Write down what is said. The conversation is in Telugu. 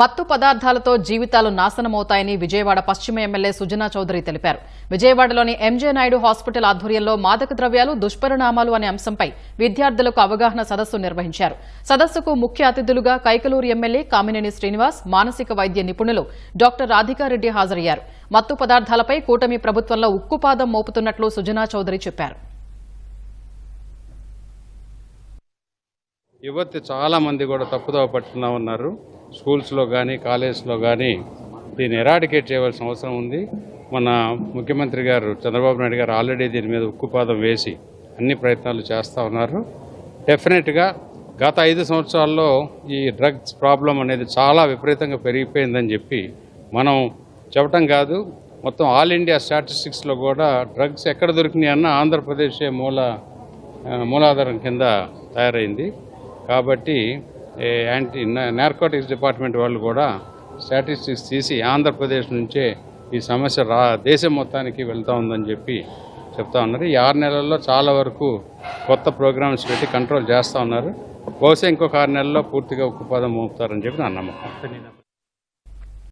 మత్తు పదార్థాలతో జీవితాలు నాశనమవుతాయని విజయవాడ పశ్చిమ ఎమ్మెల్యే సుజనా చౌదరి తెలిపారు. విజయవాడలోని ఎంజే నాయుడు హాస్పిటల్ ఆధ్వర్యంలో మాదక ద్రవ్యాలు దుష్పరిణామాలు అనే అంశంపై విద్యార్థులకు అవగాహన సదస్సు నిర్వహించారు. సదస్సుకు ముఖ్య అతిథులుగా కైకలూరు ఎమ్మెల్యే కామినేని శ్రీనివాస్ మానసిక వైద్య నిపుణులు డాక్టర్ రాధికారెడ్డి హాజరయ్యారు. మత్తు పదార్థాలపై కూటమి ప్రభుత్వంలో ఉక్కుపాదం మోపుతున్నట్లు సుజనా చౌదరి చెప్పారు. యువతి చాలామంది కూడా తప్పుదోవ పట్టుకున్నా ఉన్నారు. స్కూల్స్లో కానీ కాలేజ్లో కానీ దీన్ని ఎరాడికేట్ చేయవలసిన అవసరం ఉంది. మన ముఖ్యమంత్రి గారు చంద్రబాబు నాయుడు గారు ఆల్రెడీ దీని మీద ఉక్కుపాదం వేసి అన్ని ప్రయత్నాలు చేస్తూ ఉన్నారు. డెఫినెట్గా గత ఐదు సంవత్సరాల్లో ఈ డ్రగ్స్ ప్రాబ్లం అనేది చాలా విపరీతంగా పెరిగిపోయిందని చెప్పి మనం చెప్పటం కాదు. మొత్తం ఆల్ ఇండియా స్టాటిస్టిక్స్లో కూడా డ్రగ్స్ ఎక్కడ దొరికినాయి అన్న ఆంధ్రప్రదేశే మూల మూలాధారం కింద తయారైంది. కాబట్టి యాంటీ నార్కోటిక్స్ డిపార్ట్మెంట్ వాళ్ళు కూడా స్టాటిస్టిక్స్ తీసి ఆంధ్రప్రదేశ్ నుంచే ఈ సమస్య రా దేశం మొత్తానికి వెళ్తూ ఉందని చెప్పి చెప్తా ఉన్నారు. ఈ ఆరు నెలల్లో చాలా వరకు కొత్త ప్రోగ్రామ్స్ పెట్టి కంట్రోల్ చేస్తూ ఉన్నారు. బహుశా ఇంకొక ఆరు నెలల్లో పూర్తిగా ఉక్కుపాదం మోపుతారని చెప్పి నా నమ్మకం.